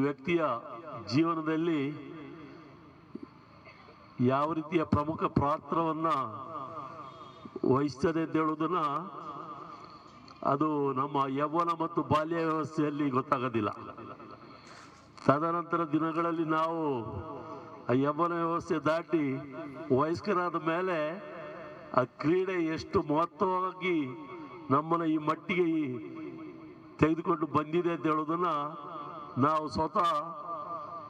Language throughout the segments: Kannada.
ವ್ಯಕ್ತಿಯ ಜೀವನದಲ್ಲಿ ಯಾವ ರೀತಿಯ ಪ್ರಮುಖ ಪಾತ್ರವನ್ನು ವಹಿಸ್ತದೆ ಅಂತ ಹೇಳುವುದನ್ನು ಅದು ನಮ್ಮ ಯೌವನ ಮತ್ತು ಬಾಲ್ಯ ವ್ಯವಸ್ಥೆಯಲ್ಲಿ ಗೊತ್ತಾಗೋದಿಲ್ಲ. ತದನಂತರ ದಿನಗಳಲ್ಲಿ ನಾವು ಆ ಯೌವನ ವ್ಯವಸ್ಥೆ ದಾಟಿ ವಯಸ್ಕರಾದ ಮೇಲೆ ಆ ಕ್ರೀಡೆ ಎಷ್ಟು ಮಹತ್ವವಾಗಿ ನಮ್ಮನ್ನು ಈ ಮಟ್ಟಿಗೆ ತೆಗೆದುಕೊಂಡು ಬಂದಿದೆ ಅಂತ ಹೇಳೋದನ್ನ ನಾವು ಸ್ವತಃ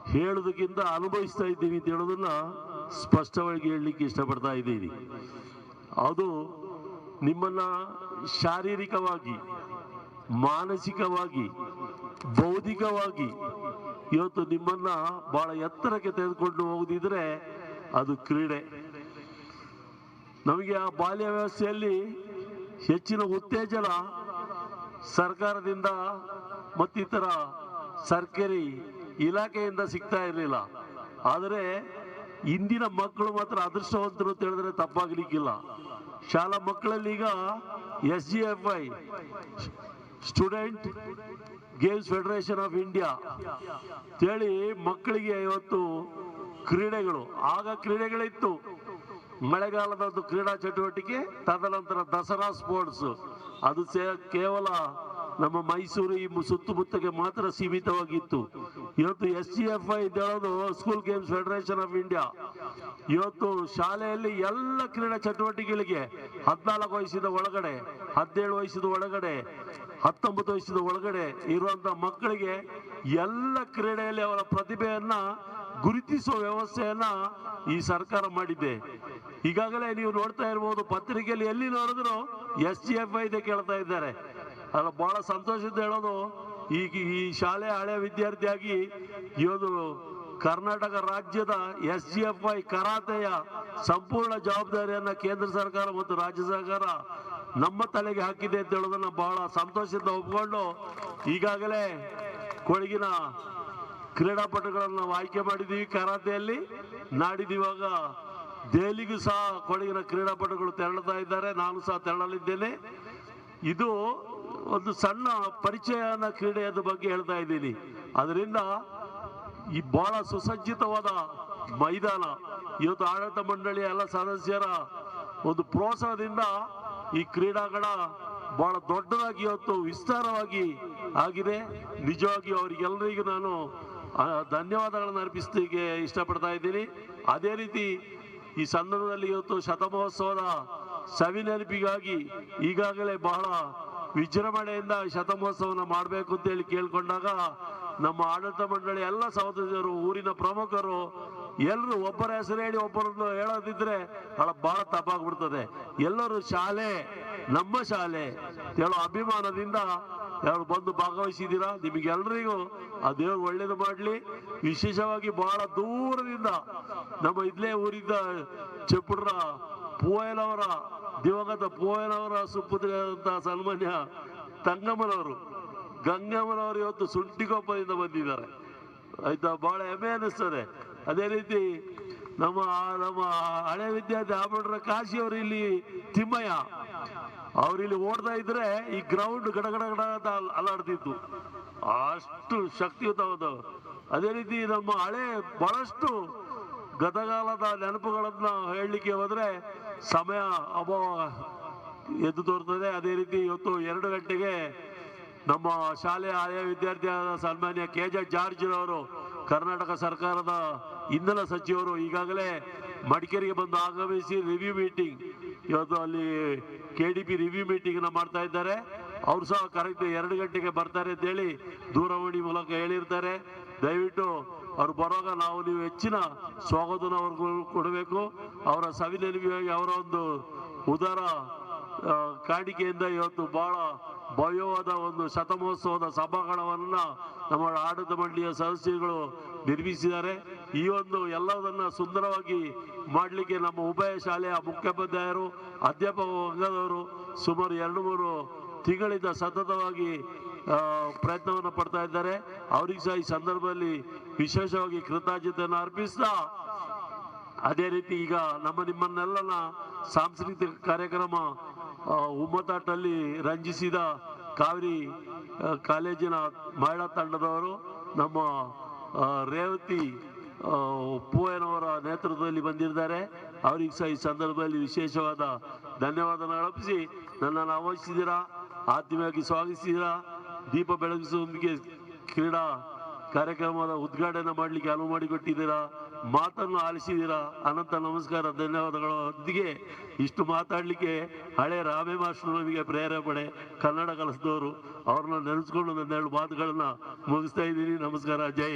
ಹೇಳೋದಕ್ಕಿಂತ ಅನುಭವಿಸ್ತಾ ಇದ್ದೀವಿ ಅಂತ ಹೇಳೋದನ್ನ ಸ್ಪಷ್ಟವಾಗಿ ಹೇಳಲಿಕ್ಕೆ ಇಷ್ಟಪಡ್ತಾ ಇದ್ದೀವಿ ಅದು ನಿಮ್ಮನ್ನ ಶಾರೀರಿಕವಾಗಿ, ಮಾನಸಿಕವಾಗಿ, ಬೌದ್ಧಿಕವಾಗಿ ಇವತ್ತು ನಿಮ್ಮನ್ನ ಬಹಳ ಎತ್ತರಕ್ಕೆ ತೆಗೆದುಕೊಂಡು ಹೋಗದಿದ್ರೆ ಅದು ಕ್ರೀಡೆ. ನಮಗೆ ಆ ಬಾಲ್ಯ ವ್ಯವಸ್ಥೆಯಲ್ಲಿ ಹೆಚ್ಚಿನ ಉತ್ತೇಜನ ಸರ್ಕಾರದಿಂದ ಮತ್ತಿತರ ಸರ್ಕಾರಿ ಇಲಾಖೆಯಿಂದ ಸಿಗ್ತಾ ಇರಲಿಲ್ಲ. ಆದರೆ ಇಂದಿನ ಮಕ್ಕಳು ಮಾತ್ರ ಅದೃಷ್ಟವಂತರು ಅಂತ ಹೇಳಿದ್ರೆ ತಪ್ಪಾಗಲಿಕ್ಕಿಲ್ಲ. ಶಾಲಾ ಮಕ್ಕಳಲ್ಲಿ ಈಗ S G F I student games federation of India ಹೇಳಿ ಮಕ್ಕಳಿಗೆ ಇವತ್ತು ಕ್ರೀಡೆಗಳು, ಆಗ ಕ್ರೀಡೆಗಳಿತ್ತು. ಮಳೆಗಾಲದ ಒಂದು ಕ್ರೀಡಾ ಚಟುವಟಿಕೆ, ತದನಂತರ ದಸರಾ ಸ್ಪೋರ್ಟ್ಸ್ ಅದು ಕೇವಲ ನಮ್ಮ ಮೈಸೂರು ಈ ಸುತ್ತಮುತ್ತಗೆ ಮಾತ್ರ ಸೀಮಿತವಾಗಿತ್ತು. ಇವತ್ತು ಎಸ್ ಸಿ ಎಫ್ ಐ ಹೇಳೋದು school games federation of India ಇವತ್ತು ಶಾಲೆಯಲ್ಲಿ ಎಲ್ಲ ಕ್ರೀಡಾ ಚಟುವಟಿಕೆಗಳಿಗೆ ಹದಿನಾಲ್ಕು ವಯಸ್ಸಿನ ಒಳಗಡೆ, ಹದಿನೇಳು ವಯಸ್ಸಿನ ಒಳಗಡೆ, ಹತ್ತೊಂಬತ್ತು ವಯಸ್ಸಿನ ಒಳಗಡೆ ಇರುವಂತ ಮಕ್ಕಳಿಗೆ ಎಲ್ಲ ಕ್ರೀಡೆಯಲ್ಲಿ ಅವರ ಪ್ರತಿಭೆಯನ್ನ ಗುರುತಿಸುವ ವ್ಯವಸ್ಥೆಯನ್ನ ಈ ಸರ್ಕಾರ ಮಾಡಿದೆ. ಈಗಾಗಲೇ ನೀವು ನೋಡ್ತಾ ಇರಬಹುದು ಪತ್ರಿಕೆಯಲ್ಲಿ ಎಲ್ಲಿ ನೋಡಿದ್ರು ಎಸ್ ಜಿ ಎಫ್ ಐ ಕೇಳ್ತಾ ಇದ್ದಾರೆ. ಅಲ್ಲ, ಬಹಳ ಸಂತೋಷದಿಂದ ಹೇಳೋದು ಈಗ ಈ ಶಾಲೆ ಹಳೆ ವಿದ್ಯಾರ್ಥಿಯಾಗಿ ಇವತ್ತು ಕರ್ನಾಟಕ ರಾಜ್ಯದ ಎಸ್ ಜಿ ಎಫ್ ಐ ಕರಾತೆಯ ಸಂಪೂರ್ಣ ಜವಾಬ್ದಾರಿಯನ್ನು ಕೇಂದ್ರ ಸರ್ಕಾರ ಮತ್ತು ರಾಜ್ಯ ಸರ್ಕಾರ ನಮ್ಮ ತಲೆಗೆ ಹಾಕಿದೆ ಅಂತ ಹೇಳೋದನ್ನ ಬಹಳ ಸಂತೋಷದಿಂದ ಒಪ್ಕೊಂಡು ಈಗಾಗಲೇ ಕೊಡಗಿನ ಕ್ರೀಡಾಪಟುಗಳನ್ನು ನಾವು ಆಯ್ಕೆ ಮಾಡಿದ್ದೀವಿ ಕರಾತೆಯಲ್ಲಿ. ನಾಡಿದಿವಾಗ ದೆಹಲಿಗೂ ಸಹ ಕೊಡಗಿನ ಕ್ರೀಡಾಪಟುಗಳು ತೆರಳುತ್ತಾ ಇದ್ದಾರೆ. ನಾನು ಸಹ ತೆರಳಲಿದ್ದೇನೆ. ಇದು ಒಂದು ಸಣ್ಣ ಪರಿಚಯನ ಕ್ರೀಡೆಯದ ಬಗ್ಗೆ ಹೇಳ್ತಾ ಇದ್ದೀನಿ. ಅದರಿಂದ ಈ ಬಹಳ ಸುಸಜ್ಜಿತವಾದ ಮೈದಾನ, ಇವತ್ತು ಆಡಳಿತ ಮಂಡಳಿಯ ಎಲ್ಲ ಸದಸ್ಯರ ಒಂದು ಪ್ರೋತ್ಸಾಹದಿಂದ ಈ ಕ್ರೀಡಾಂಗಣ ಬಹಳ ದೊಡ್ಡದಾಗಿ ಇವತ್ತು ವಿಸ್ತಾರವಾಗಿ ಆಗಿದೆ. ನಿಜವಾಗಿ ಅವರಿಗೆಲ್ಲರಿಗೂ ನಾನು ಧನ್ಯವಾದಗಳನ್ನು ಅರ್ಪಿಸಲಿಕ್ಕೆ ಇಷ್ಟಪಡ್ತಾ ಇದ್ದೀನಿ. ಅದೇ ರೀತಿ ಈ ಸಂದರ್ಭದಲ್ಲಿ ಇವತ್ತು ಶತಮಹೋತ್ಸವದ ಸವಿ ನೆನಪಿಗಾಗಿ ಈಗಾಗಲೇ ಬಹಳ ವಿಜೃಂಭಣೆಯಿಂದ ಶತಮಹೋತ್ಸವನ ಮಾಡಬೇಕು ಅಂತೇಳಿ ಕೇಳಿಕೊಂಡಾಗ ನಮ್ಮ ಆಡಳಿತ ಮಂಡಳಿ ಎಲ್ಲ ಸಹೋದರರು ಊರಿನ ಪ್ರಮುಖರು ಎಲ್ಲರೂ ಒಬ್ಬರ ಹೆಸರು ಹೇಳಿ ಒಬ್ಬರನ್ನು ಹೇಳೋದಿದ್ರೆ ಬಹಳ ಬಹಳ ತಪ್ಪಾಗ್ಬಿಡ್ತದೆ. ಎಲ್ಲರೂ ಶಾಲೆ, ನಮ್ಮ ಶಾಲೆ, ಹೇಳೋ ಅಭಿಮಾನದಿಂದ ಯಾರು ಬಂದು ಭಾಗವಹಿಸಿದ್ದೀರಾ? ನಿಮಗೆಲ್ಲರಿಗೂ ಆ ದೇವರು ಒಳ್ಳೇದು ಮಾಡಲಿ. ವಿಶೇಷವಾಗಿ ಬಹಳ ದೂರದಿಂದ ನಮ್ಮ ಇದ್ಲೇ ಊರಿದ್ದ ಚಪ್ಪಡ್ರ ಪೂಯನವರ ದಿವಂಗತ ಪೋಯನವರ ಸುಪುತ್ರಿಯಾದಂತಹ ಸನ್ಮಾನ್ಯ ತಂಗಮ್ಮನವರು. ಗಂಗಮ್ಮನವರು ಇವತ್ತು ಸುಂಟಿಕೊಪ್ಪದಿಂದ ಬಂದಿದ್ದಾರೆ. ಆಯ್ತಾ? ಬಹಳ ಹೆಮ್ಮೆ ಅನ್ನಿಸ್ತದೆ. ಅದೇ ರೀತಿ ನಮ್ಮ ನಮ್ಮ ಹಳೆ ವಿದ್ಯಾರ್ಥಿ ಆಮಡ್ರ ಕಾಶಿ ಅವರು ಇಲ್ಲಿ ತಿಮ್ಮಯ್ಯ. ಅವ್ರು ಇಲ್ಲಿ ಓಡ್ತಾ ಇದ್ರೆ ಈ ಗ್ರೌಂಡ್ ಗಡ ಗಡ ಅಂತ ಅಲ್ಲಾಡ್ತಿತ್ತು. ಅಷ್ಟು ಶಕ್ತಿಯುತವಾದವರು ಅದೇ ರೀತಿ ನಮ್ಮ ಹಳೆ ಬಹಳಷ್ಟು ಗತಕಾಲದ ನೆನಪುಗಳನ್ನ ಹೇಳಲಿಕ್ಕೆ ಹೋದ್ರೆ ಸಮಯ ಅಭಾವ ಎದ್ದು ತೋರ್ತದೆ. ಅದೇ ರೀತಿ ಇವತ್ತು ಎರಡು ಗಂಟೆಗೆ ನಮ್ಮ ಶಾಲೆಯ ಆಯಾ ವಿದ್ಯಾರ್ಥಿಯಾದ ಸನ್ಮಾನ್ಯ ಕೆ ಜೆ ಜಾರ್ಜ್ರವರು ಕರ್ನಾಟಕ ಸರ್ಕಾರದ ಇಂಧನ ಸಚಿವರು ಈಗಾಗಲೇ ಮಡಿಕೇರಿಗೆ ಬಂದು ಆಗಮಿಸಿ ರಿವ್ಯೂ ಮೀಟಿಂಗ್ ಇವತ್ತು ಅಲ್ಲಿ K D P review meeting ಮಾಡ್ತಾ ಇದ್ದಾರೆ. ಅವ್ರು ಸಹ ಕರೆಕ್ಟ್ ಎರಡು ಗಂಟೆಗೆ ಬರ್ತಾರೆ ಅಂತ ಹೇಳಿ ದೂರವಾಣಿ ಮೂಲಕ ಹೇಳಿರ್ತಾರೆ. ದಯವಿಟ್ಟು ಅವ್ರು ಬರುವಾಗ ನಾವು ನೀವು ಹೆಚ್ಚಿನ ಸ್ವಾಗತನ ಅವ್ರಿಗೂ ಕೊಡಬೇಕು. ಅವರ ಸವಿ ನೆನಪಿಗಾಗಿ ಅವರ ಒಂದು ಉದಾರ ಕಾಣಿಕೆಯಿಂದ ಇವತ್ತು ಬಹಳ ಭವ್ಯವಾದ ಒಂದು ಶತಮಹೋತ್ಸವದ ಸಭಾಂಗಣವನ್ನು ನಮ್ಮ ಆಡಳಿತ ಮಂಡಳಿಯ ಸದಸ್ಯರುಗಳು ನಿರ್ಮಿಸಿದ್ದಾರೆ. ಈ ಒಂದು ಎಲ್ಲದನ್ನ ಸುಂದರವಾಗಿ ಮಾಡಲಿಕ್ಕೆ ನಮ್ಮ ಉಭಯ ಶಾಲೆಯ ಮುಖ್ಯೋಪಾಧ್ಯಾಯರು, ಅಧ್ಯಾಪಕ ವರ್ಗದವರು ಸುಮಾರು ಎರಡು ಮೂರು ತಿಂಗಳಿಂದ ಸತತವಾಗಿ ಪ್ರಯತ್ನವನ್ನು ಪಡ್ತಾ ಇದ್ದಾರೆ. ಅವರಿಗೆ ಸಹ ಈ ಸಂದರ್ಭದಲ್ಲಿ ವಿಶೇಷವಾಗಿ ಕೃತಜ್ಞತೆಯನ್ನು ಅರ್ಪಿಸ್ತಾ, ಅದೇ ರೀತಿ ಈಗ ನಮ್ಮ ನಿಮ್ಮನ್ನೆಲ್ಲನ ಸಾಂಸ್ಕೃತಿಕ ಕಾರ್ಯಕ್ರಮ ಉಮ್ಮತಾಟಲ್ಲಿ ರಂಜಿಸಿದ ಕಾವೇರಿ ಕಾಲೇಜಿನ ಮಹಿಳಾ ತಂಡದವರು, ನಮ್ಮ ರೇವತಿ ಪೂಯನವರ ನೇತೃತ್ವದಲ್ಲಿ ಬಂದಿದ್ದಾರೆ. ಅವ್ರಿಗೆ ಸಹ ಈ ಸಂದರ್ಭದಲ್ಲಿ ವಿಶೇಷವಾದ ಧನ್ಯವಾದನ ಅರ್ಪಿಸಿ ನನ್ನನ್ನು ಆಹ್ವಾನಿಸಿದ್ದೀರಾ ಆತ್ಮೀಯವಾಗಿ ಸ್ವಾಗತಿಸಿದ್ದೀರಾ ದೀಪ ಬೆಳಗಿಸುವೊಂದಿಗೆ ಕ್ರೀಡಾ ಕಾರ್ಯಕ್ರಮದ ಉದ್ಘಾಟನೆ ಮಾಡಲಿಕ್ಕೆ ಅನುವು ಮಾಡಿಕೊಟ್ಟಿದ್ದೀರಾ? ಮಾತನ್ನು ಆಲಿಸಿದ್ದೀರಾ? ಅನಂತ ನಮಸ್ಕಾರ ಧನ್ಯವಾದಗಳೊಂದಿಗೆ ಇಷ್ಟು ಮಾತಾಡಲಿಕ್ಕೆ ಹಳೆ ರಾಮೇ ಮಾಸ್ಟರ್ ನಮಗೆ ಪ್ರೇರೇಪಣೆ ಕನ್ನಡ ಕಲಿಸಿದವರು. ಅವ್ರನ್ನ ನೆನೆಸ್ಕೊಂಡು ಒಂದೆರಡು ಮಾತುಗಳನ್ನು ಮುಗಿಸ್ತಾ ಇದ್ದೀನಿ. ನಮಸ್ಕಾರ, ಜೈ.